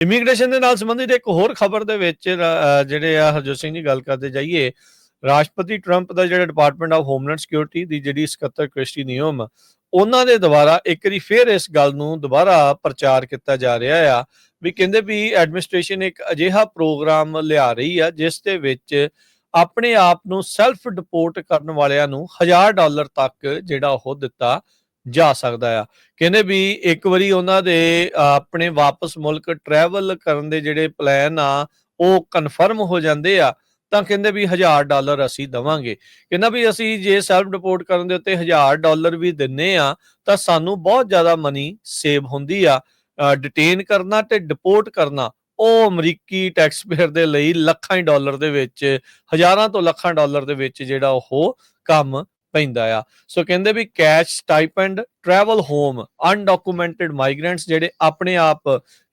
Immigration ਦੇ ਨਾਲ ਸੰਬੰਧਿਤ ਇੱਕ ਹੋਰ ਖਬਰ ਦੇ ਵਿੱਚ ਜਿਹੜੇ ਆ, ਹਰਜੋਤ ਸਿੰਘ ਜੀ ਗੱਲ ਕਰਦੇ ਜਾਈਏ, ਰਾਸ਼ਟਰਪਤੀ ਟਰੰਪ ਦਾ ਜਿਹੜਾ ਡਿਪਾਰਟਮੈਂਟ ਆਫ ਹੋਮਲੈਂਡ ਸਿਕਿਉਰਿਟੀ ਦੀ ਜਿਹੜੀ ਸਕੱਤਰ ਕ੍ਰਿਸਟੀ ਨਿਯਮ, ਉਹਨਾਂ ਦੇ ਦੁਆਰਾ ਇੱਕ ਵਾਰੀ ਫੇਰ ਇਸ ਗੱਲ ਨੂੰ ਦੁਬਾਰਾ ਪ੍ਰਚਾਰ ਕੀਤਾ ਜਾ ਰਿਹਾ ਆ, ਵੀ ਕਹਿੰਦੇ ਵੀ ਐਡਮਿਨਿਸਟ੍ਰੇਸ਼ਨ ਇੱਕ ਅਜਿਹਾ ਪ੍ਰੋਗਰਾਮ ਲਿਆ ਰਹੀ ਆ, ਜਿਸ ਦੇ ਵਿੱਚ ਆਪਣੇ ਆਪ ਨੂੰ ਸੈਲਫ ਡਿਪੋਰਟ ਕਰਨ ਵਾਲਿਆਂ ਨੂੰ 1000 ਡਾਲਰ ਤੱਕ ਜਿਹੜਾ ਉਹ ਦਿੱਤਾ ਜਾ ਸਕਦਾ ਆ। ਕਹਿੰਦੇ ਵੀ ਇੱਕ ਵਾਰੀ ਉਹਨਾਂ ਦੇ ਆਪਣੇ ਵਾਪਸ ਮੁਲਕ ਟਰੈਵਲ ਕਰਨ ਦੇ ਜਿਹੜੇ ਪਲਾਨ ਆ, ਉਹ ਕਨਫਰਮ ਹੋ ਜਾਂਦੇ ਆ, ਤਾਂ ਕਹਿੰਦੇ ਵੀ 1000 ਡਾਲਰ ਅਸੀਂ ਦਵਾਂਗੇ। ਕਹਿੰਦਾ ਵੀ ਅਸੀਂ ਜੇ ਸੈਲਫ ਡਿਪੋਰਟ ਕਰਨ ਦੇ ਉੱਤੇ 1000 ਡਾਲਰ ਵੀ ਦਿੰਨੇ ਆ, ਤਾਂ ਸਾਨੂੰ ਬਹੁਤ ਜ਼ਿਆਦਾ ਮਨੀ ਸੇਵ ਹੁੰਦੀ ਆ। ਡਿਟੇਨ ਕਰਨਾ ਤੇ ਡਿਪੋਰਟ ਕਰਨਾ, ਉਹ ਅਮਰੀਕੀ ਟੈਕਸ ਪੇਅਰ ਦੇ ਲਈ ਲੱਖਾਂ ਹੀ ਡਾਲਰ ਦੇ ਵਿੱਚ, ਹਜ਼ਾਰਾਂ ਤੋਂ ਲੱਖਾਂ ਡਾਲਰ ਦੇ ਵਿੱਚ ਜਿਹੜਾ ਉਹ ਕੰਮ ਪੈਂਦਾ ਆ। ਸੋ ਕਹਿੰਦੇ ਵੀ cash, stipend, travel home undocumented migrants ਜਿਹੜੇ ਆਪਣੇ ਆਪ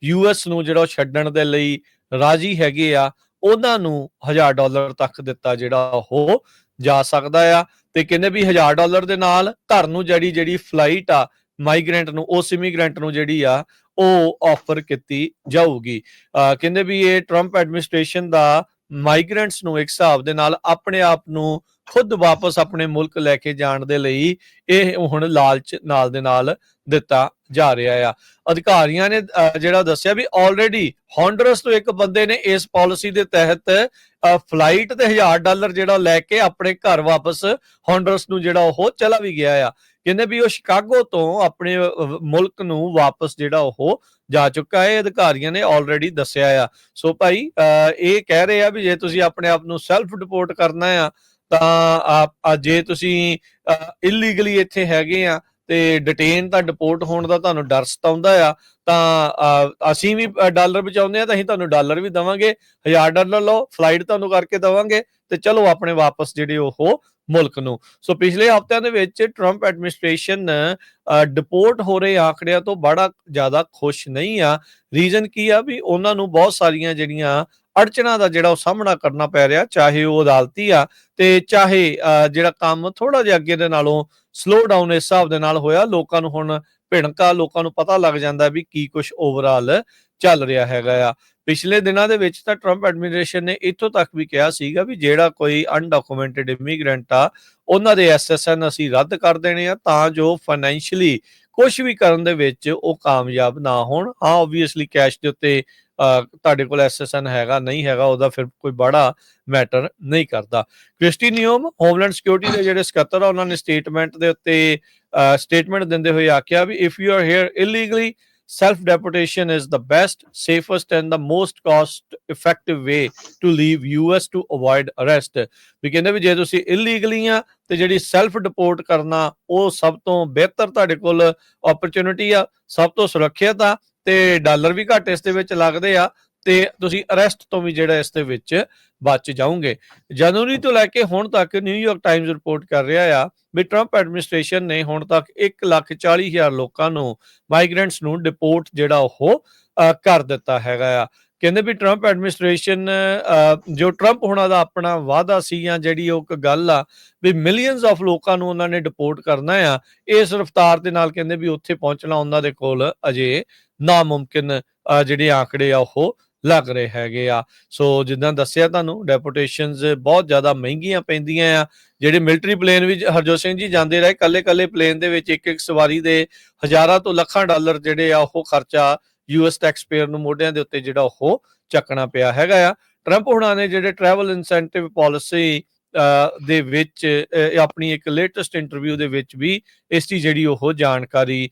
ਯੂਐਸ ਨੂੰ ਜਿਹੜਾ ਛੱਡਣ ਦੇ ਲਈ ਰਾਜੀ ਹੈਗੇ ਆ, ਉਹਨਾਂ ਨੂੰ 1000 ਡਾਲਰ ਤੱਕ ਦਿੱਤਾ ਜਿਹੜਾ ਉਹ ਜਾ ਸਕਦਾ ਆ। ਤੇ ਕਹਿੰਦੇ ਵੀ 1000 ਡਾਲਰ ਦੇ ਨਾਲ ਘਰ ਨੂੰ ਜਿਹੜੀ ਜਿਹੜੀ ਫਲਾਈਟ ਆ ਮਾਈਗ੍ਰੈਂਟ ਨੂੰ, ਉਸ ਇਮੀਗ੍ਰੈਂਟ ਨੂੰ ਜਿਹੜੀ ਆ, ਉਹ ਆਫਰ ਕੀਤੀ ਜਾਊਗੀ। ਅਹ ਕਹਿੰਦੇ ਵੀ ਇਹ ਟਰੰਪ ਐਡਮਿਨਿਸਟ੍ਰੇਸ਼ਨ ਦਾ ਮਾਈਗ੍ਰੈਂਟਸ ਨੂੰ ਇੱਕ ਹਿਸਾਬ ਦੇ ਨਾਲ ਆਪਣੇ ਆਪ ਨੂੰ ਖੁਦ ਵਾਪਸ ਆਪਣੇ ਮੁਲਕ ਲੈ ਕੇ ਜਾਣ ਦੇ ਲਈ ਇਹ ਹੁਣ ਲਾਲਚ ਨਾਲ ਦੇ ਨਾਲ ਦਿੱਤਾ ਜਾ ਰਿਹਾ ਆ। ਅਧਿਕਾਰੀਆਂ ਨੇ ਜਿਹੜਾ ਦੱਸਿਆ ਵੀ ਆਲਰੇਡੀ ਹੌਂਡਰਸ ਤੋਂ ਇੱਕ ਬੰਦੇ ਨੇ ਇਸ ਪਾਲਿਸੀ ਦੇ ਤਹਿਤ ਫਲਾਈਟ ਤੇ 1000 ਡਾਲਰ ਜਿਹੜਾ ਲੈ ਕੇ ਆਪਣੇ ਘਰ ਵਾਪਸ ਹੌਂਡਰਸ ਨੂੰ ਜਿਹੜਾ ਉਹ ਚਲਾ ਵੀ ਗਿਆ ਆ। ਕਹਿੰਦੇ ਵੀ ਉਹ ਸ਼ਿਕਾਗੋ ਤੋਂ ਆਪਣੇ ਮੁਲਕ ਨੂੰ ਵਾਪਸ ਜਿਹੜਾ ਉਹ ਜਾ ਚੁੱਕਾ ਹੈ ਅਧਿਕਾਰੀਆਂ ਨੇ ਆਲਰੇਡੀ ਦੱਸਿਆ ਆ। ਸੋ ਭਾਈ ਅਹ, ਇਹ ਕਹਿ ਰਹੇ ਆ ਵੀ ਜੇ ਤੁਸੀਂ ਆਪਣੇ ਆਪ ਨੂੰ ਸੈਲਫ ਡਿਪੋਰਟ ਕਰਨਾ ਆ ਤਾਂ ਆਪ ਜੇ ਤੁਸੀਂ ਇਲੀਗਲੀ ਇੱਥੇ ਹੈਗੇ ਆ ਤੇ ਡਿਟੇਨ ਤਾਂ ਡਿਪੋਰਟ ਹੋਣ ਦਾ ਤੁਹਾਨੂੰ ਡਰ ਸਤਾਉਂਦਾ ਆ, ਤਾਂ ਅਸੀਂ ਵੀ ਡਾਲਰ ਬਚਾਉਂਦੇ ਆ ਤਾਂ ਅਸੀਂ ਤੁਹਾਨੂੰ ਡਾਲਰ ਵੀ ਦਵਾਂਗੇ 1000 ਡਾਲਰ ਲਓ ਫਲਾਈਟ ਤੁਹਾਨੂੰ ਕਰਕੇ ਦਵਾਂਗੇ ਤੇ ਚਲੋ ਆਪਣੇ ਵਾਪਸ ਜਿਹੜੇ ਉਹ ਮੁਲਕ ਨੂੰ। ਸੋ ਪਿਛਲੇ ਹਫ਼ਤਿਆਂ ਦੇ ਵਿੱਚ ਟਰੰਪ ਐਡਮਿਨਿਸਟ੍ਰੇਸ਼ਨ ਡਿਪੋਰਟ ਹੋ ਰਹੇ ਆંકੜਿਆਂ ਤੋਂ ਬੜਾ ਜ਼ਿਆਦਾ ਖੁਸ਼ ਨਹੀਂ ਆ। ਰੀਜ਼ਨ ਕੀ ਆ ਵੀ ਉਹਨਾਂ ਨੂੰ ਬਹੁਤ ਸਾਰੀਆਂ ਜਿਹੜੀਆਂ ਅੜਚਣਾਂ ਦਾ ਜਿਹੜਾ ਉਹ ਸਾਹਮਣਾ ਕਰਨਾ ਪੈ ਰਿਹਾ, ਚਾਹੇ ਉਹ ਅਦਾਲਤੀ ਆ ਤੇ ਚਾਹੇ ਜਿਹੜਾ ਕੰਮ ਥੋੜਾ ਜਿਹਾ ਅੱਗੇ ਦੇ ਨਾਲੋਂ ਸਲੋ ਡਾਊਨ ਇਸ ਹਿਸਾਬ ਦੇ ਨਾਲ ਹੋਇਆ, ਲੋਕਾਂ ਨੂੰ ਹੁਣ ਭਿਣਕਾ, ਲੋਕਾਂ ਨੂੰ ਪਤਾ ਲੱਗ ਜਾਂਦਾ ਵੀ ਕੀ ਕੁਝ ਓਵਰਆਲ ਚੱਲ ਰਿਹਾ ਹੈਗਾ ਆ। ਪਿਛਲੇ ਦਿਨਾਂ ਦੇ ਵਿੱਚ ਤਾਂ ਟਰੰਪ ਐਡਮਿਨਿਸਟ੍ਰੇਸ਼ਨ ਨੇ ਇੱਥੋਂ ਤੱਕ ਵੀ ਕਿਹਾ ਸੀਗਾ ਵੀ ਜਿਹੜਾ ਕੋਈ ਅਨਡਾਕੂਮੈਂਟਡ ਇਮੀਗ੍ਰੈਂਟ ਆ, ਉਹਨਾਂ ਦੇ ਐਸਐਸਐਨ ਅਸੀਂ ਰੱਦ ਕਰ ਦੇਣੇ ਆ ਤਾਂ ਜੋ ਫਾਈਨੈਂਸ਼ੀਅਲੀ ਕੁਝ ਵੀ ਕਰਨ ਦੇ ਵਿੱਚ ਉਹ ਕਾਮਯਾਬ ਨਾ ਹੋਣ। ਹਾਂ ਆਬਵੀਅਸਲੀ ਕੈਸ਼ ਦੇ ਉੱਤੇ ਤੁਹਾਡੇ ਕੋਲ ਐਸਐਸਐਨ ਹੈਗਾ ਨਹੀਂ ਹੈਗਾ ਉਹਦਾ ਫਿਰ ਕੋਈ ਬੜਾ ਮੈਟਰ ਨਹੀਂ ਕਰਦਾ ਕ੍ਰਿਸਟੀਨੀਅਮ ਹੋਮਲੈਂਡ ਸਿਕਿਉਰਿਟੀ ਦੇ ਜਿਹੜੇ ਸਕੱਤਰ ਆ ਉਹਨਾਂ ਨੇ ਸਟੇਟਮੈਂਟ ਦੇ ਉੱਤੇ ਸਟੇਟਮੈਂਟ ਦਿੰਦੇ ਹੋਏ ਆਖਿਆ ਵੀ if you are here illegally self deportation is the best, safest, and the most cost effective way to leave US to avoid arrest. ਵੀ ਕਹਿੰਦੇ ਵੀ ਜੇ ਤੁਸੀਂ ਇਲੀਗਲੀ ਆ ਤੇ ਜਿਹੜੀ ਸੈਲਫ ਡਿਪੋਰਟ ਕਰਨਾ ਉਹ ਸਭ ਤੋਂ ਬਿਹਤਰ ਤੁਹਾਡੇ ਕੋਲ ਓਪਰਚ्युनिटी ਆ ਸਭ ਤੋਂ ਸੁਰੱਖਿਅਤ ਆ ਤੇ ਡਾਲਰ ਵੀ ਘੱਟ ਇਸ ਦੇ ਵਿੱਚ ਲੱਗਦੇ ਆ ਤੇ ਤੁਸੀਂ ਅਰੈਸਟ ਤੋਂ ਵੀ ਜਿਹੜਾ ਇਸ ਦੇ ਵਿੱਚ ਬਚ ਜਾਓਗੇ। ਜਨਵਰੀ ਤੋਂ ਲੈ ਕੇ ਹੁਣ ਤੱਕ ਨਿਊਯਾਰਕ ਟਾਈਮਜ਼ ਰਿਪੋਰਟ ਕਰ ਰਿਹਾ ਆ ਵੀ ਟਰੰਪ ਐਡਮਿਨਿਸਟ੍ਰੇਸ਼ਨ ਨੇ ਹੁਣ ਤੱਕ 140000 ਲੋਕਾਂ ਨੂੰ ਮਾਈਗ੍ਰੈਂਟਸ ਨੂੰ ਡਿਪੋਰਟ ਜਿਹੜਾ ਉਹ ਕਰ ਦਿੱਤਾ ਹੈਗਾ ਆ। ਕਹਿੰਦੇ ਵੀ ਟਰੰਪ ਐਡਮਿਨਿਸਟ੍ਰੇਸ਼ਨ ਜੋ ਟਰੰਪ ਹੁਣਾਂ ਦਾ ਆਪਣਾ ਵਾਅਦਾ ਸੀ ਜਾਂ ਜਿਹੜੀ ਉਹ ਇੱਕ ਗੱਲ ਆ ਵੀ ਮਿਲੀਅਨਸ ਆਫ ਲੋਕਾਂ ਨੂੰ ਉਹਨਾਂ ਨੇ ਡਿਪੋਰਟ ਕਰਨਾ ਆ ਇਸ ਰਫਤਾਰ ਦੇ ਨਾਲ ਕਹਿੰਦੇ ਵੀ ਉੱਥੇ ਪਹੁੰਚਣਾ ਉਹਨਾਂ ਦੇ ਕੋਲ ਅਜੇ ਨਾਮੁਮਕਿਨ ਅਹ, ਜਿਹੜੇ ਆંકੜੇ ਆ ਉਹ ਲੱਗ ਰਹੇ ਹੈਗੇ ਆ। ਸੋ ਜਿੱਦਾਂ ਦੱਸਿਆ ਤੁਹਾਨੂੰ ਡੈਪੂਟੇਸ਼ਨਸ ਬਹੁਤ ਜ਼ਿਆਦਾ ਮਹਿੰਗੀਆਂ ਪੈਂਦੀਆਂ ਆ। ਜਿਹੜੇ ਮਿਲਟਰੀ ਪਲੇਨ ਵੀ ਹਰਜੋਤ ਸਿੰਘ ਜੀ ਜਾਂਦੇ ਰਹੇ ਕੱਲੇ ਕੱਲੇ ਪਲੇਨ ਦੇ ਵਿੱਚ ਇੱਕ ਇੱਕ ਸਵਾਰੀ ਦੇ ਹਜ਼ਾਰਾਂ ਤੋਂ ਲੱਖਾਂ ਡਾਲਰ ਜਿਹੜੇ ਆ ਉਹ ਖਰਚਾ ਯੂਐਸ ਟੈਕਸ ਪੇਅਰ ਨੂੰ ਮੋਢਿਆਂ ਦੇ ਉੱਤੇ ਜਿਹੜਾ ਉਹ ਚੱਕਣਾ ਪਿਆ ਹੈਗਾ ਆ। ਟਰੰਪ ਹੁਣਾਂ ਨੇ ਜਿਹੜੇ ਟਰੈਵਲ ਇਨਸੈਂਟਿਵ ਪਾਲਿਸੀ ਦੇ ਵਿੱਚ ਆਪਣੀ ਇੱਕ ਲੇਟੈਸਟ ਇੰਟਰਵਿਊ ਦੇ ਵਿੱਚ ਵੀ ਇਸ ਦੀ ਜਿਹੜੀ ਉਹ ਜਾਣਕਾਰੀ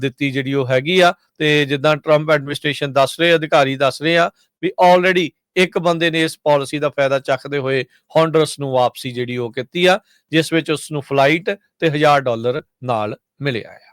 ਦਿੱਤੀ ਜਿਹੜੀ ਉਹ ਹੈਗੀ ਆ, ਤੇ ਜਿੱਦਾਂ ਟਰੰਪ ਐਡਮਿਨਿਸਟ੍ਰੇਸ਼ਨ ਦੱਸ ਰਹੇ, ਅਧਿਕਾਰੀ ਦੱਸ ਰਹੇ ਆ ਵੀ ਆਲਰੇਡੀ ਇੱਕ ਬੰਦੇ ਨੇ ਇਸ ਪਾਲਿਸੀ ਦਾ ਫਾਇਦਾ ਚੱਕਦੇ ਹੋਏ ਹੌਂਡਰਸ ਨੂੰ ਵਾਪਸੀ ਜਿਹੜੀ ਉਹ ਕੀਤੀ ਆ, ਜਿਸ ਵਿੱਚ ਉਸ ਨੂੰ ਫਲਾਈਟ ਤੇ 1000 ਡਾਲਰ ਨਾਲ ਮਿਲਿਆ ਆ।